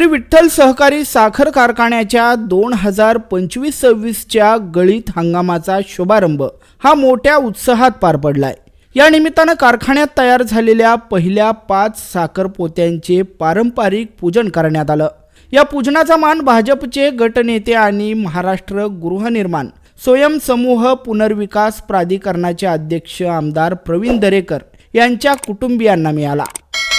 श्री विठ्ठल सहकारी साखर कारखान्याच्या दोन हजार पंचवीस सव्वीसच्या गळीत हंगामाचा शुभारंभ हा मोठ्या उत्साहात पार पडलाय. या निमित्तानं कारखान्यात तयार झालेल्या पहिल्या पाच साखर पोत्यांचे पारंपरिक पूजन करण्यात आलं. या पूजनाचा मान भाजपचे गटनेते आणि महाराष्ट्र गृहनिर्माण स्वयंसमूह पुनर्विकास प्राधिकरणाचे अध्यक्ष आमदार प्रवीण दरेकर यांच्या कुटुंबियांना मिळाला.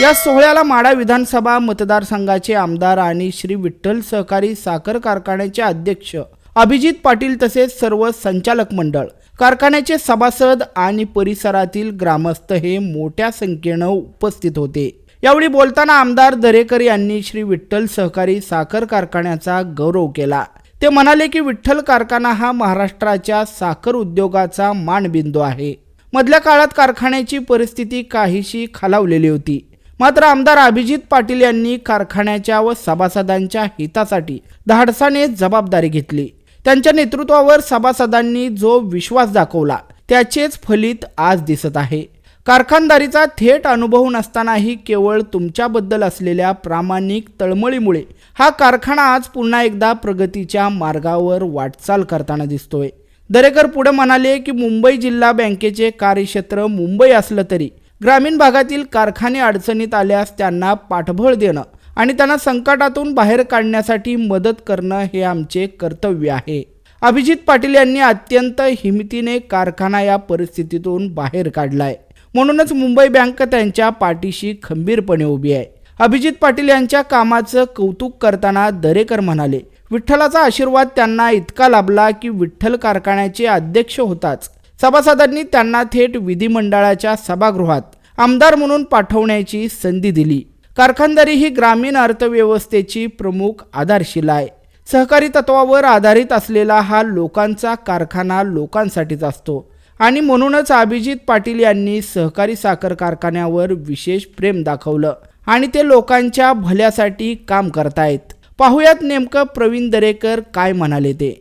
या सोहळ्याला माडा विधानसभा मतदारसंघाचे आमदार आणि श्री विठ्ठल सहकारी साखर कारखान्याचे अध्यक्ष अभिजित पाटील तसेच सर्व संचालक मंडळ कारखान्याचे सभासद आणि परिसरातील ग्रामस्थ हे मोठ्या संख्येनं उपस्थित होते. यावेळी बोलताना आमदार दरेकर यांनी श्री विठ्ठल सहकारी साखर कारखान्याचा गौरव केला. ते म्हणाले की विठ्ठल कारखाना हा महाराष्ट्राच्या साखर उद्योगाचा मानबिंदू आहे. मधल्या काळात कारखान्याची परिस्थिती काहीशी खालावलेली होती. मात्र आमदार अभिजित पाटील यांनी कारखान्याच्या व सभासदांच्या हितासाठी धाडसाने जबाबदारी घेतली. त्यांच्या नेतृत्वावर सभासदांनी जो विश्वास दाखवला त्याचेच फलित आज दिसत आहे. कारखानदारीचा थेट अनुभव नसतानाही केवळ तुमच्याबद्दल असलेल्या प्रामाणिक तळमळीमुळे हा कारखाना आज पुन्हा एकदा प्रगतीच्या मार्गावर वाटचाल करताना दिसतोय. दरेकर पुढे म्हणाले की मुंबई जिल्हा बँकेचे कार्यक्षेत्र मुंबई असलं तरी ग्रामीण भागातील कारखाने अडचणीत आल्यास त्यांना पाठबळ देणं आणि त्यांना संकटातून बाहेर काढण्यासाठी मदत करणं हे आमचे कर्तव्य आहे. अभिजित पाटील यांनी अत्यंत हिमतीने कारखाना या परिस्थितीतून बाहेर काढलाय. म्हणूनच मुंबई बँक त्यांच्या पाठीशी खंबीरपणे उभी आहे. अभिजित पाटील यांच्या कामाचं कौतुक करताना दरेकर म्हणाले विठ्ठलाचा आशीर्वाद त्यांना इतका लाभला की विठ्ठल कारखान्याचे अध्यक्ष होताच. सभासदांनी त्यांना थेट विधिमंडळाच्या सभागृहात आमदार म्हणून पाठवण्याची संधी दिली. कारखानदारी ही ग्रामीण अर्थव्यवस्थेची प्रमुख आधारशिला आहे. सहकारी तत्वावर आधारित असलेला हा लोकांचा कारखाना लोकांसाठीच असतो आणि म्हणूनच अभिजित पाटील यांनी सहकारी साखर कारखान्यावर विशेष प्रेम दाखवलं आणि ते लोकांच्या भल्यासाठी काम करतायत. पाहुयात नेमकं प्रवीण दरेकर काय म्हणाले ते.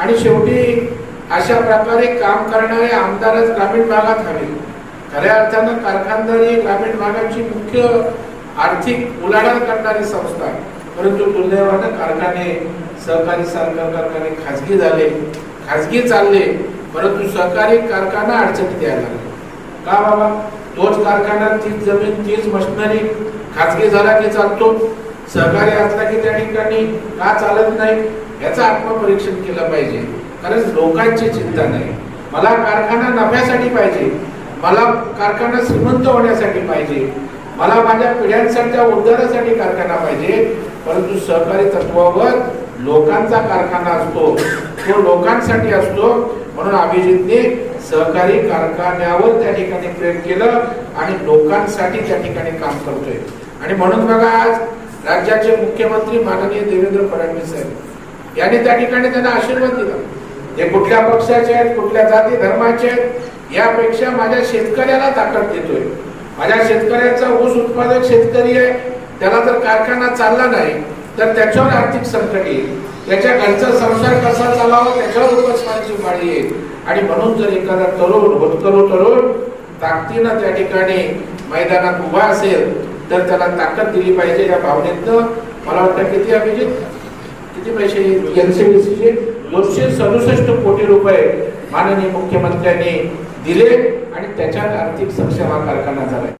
आणि शेवटी अशा प्रकारे काम करणारे आमदारच ग्रामीण भागात हवे खऱ्या अर्थानं कारखानदारी ग्रामीण भागाची मुख्य आर्थिक उलाढाल करणारी संस्था आहे. परंतु दुर्दैवानं कारखाने सहकारी साखर कारखाने खाजगी झाले खाजगी चालले परंतु सहकारी कारखाना अडचणीत यायला लागले. का बाबा? तोच कारखाना तीच जमीन तीच मशिनरी खाजगी झाला की चालतो? सहकारी असला की त्या ठिकाणी का चालत नाही? याचं आत्मपरीक्षण केलं पाहिजे. कारण लोकांची चिंता नाही. मला कारखाना नफ्यासाठी पाहिजे. मला कारखाना श्रीमंत होण्यासाठी पाहिजे. मला माझ्या पिढ्यांसाठीच्या उद्धारासाठी कारखाना पाहिजे. परंतु सहकारी तत्वावर लोकांचा कारखाना असतो. तो लोकांसाठी असतो. म्हणून अभिजितने सहकारी कारखान्यावर त्या ठिकाणी प्रेम केलं आणि लोकांसाठी त्या ठिकाणी काम करतोय. आणि म्हणून बघा आज राज्याचे मुख्यमंत्री माननीय देवेंद्र फडणवीस साहेब यांनी त्या ठिकाणी त्यांना आशीर्वाद दिला. हे कुठल्या पक्षाचे आहेत कुठल्या जाती धर्माचे आहेत यापेक्षा माझ्या शेतकऱ्याला ताकद देतोय. माझ्या शेतकऱ्याचा ऊस उत्पादक शेतकरी आहे त्याला जर कारखाना चालला नाही तर त्याच्यावर आर्थिक संकट येईल. त्याच्या घरचा संसार कसा चालावा त्याच्यावर उपस्मानाची पाळी येईल. आणि म्हणून जर एखादा तरुण होतकरू तरुण ताकदीनं त्या ठिकाणी मैदानात उभा असेल तर त्याला ताकद दिली पाहिजे या भावनेतनं. मला वाटतं किती अभिजित? किती पैसे एनसीबीसीचे दोनशे सदुसष्ट कोटी रुपये माननीय मुख्यमंत्र्यांनी दिले आणि त्याच्यात आर्थिक सक्षमा कारखाना झाला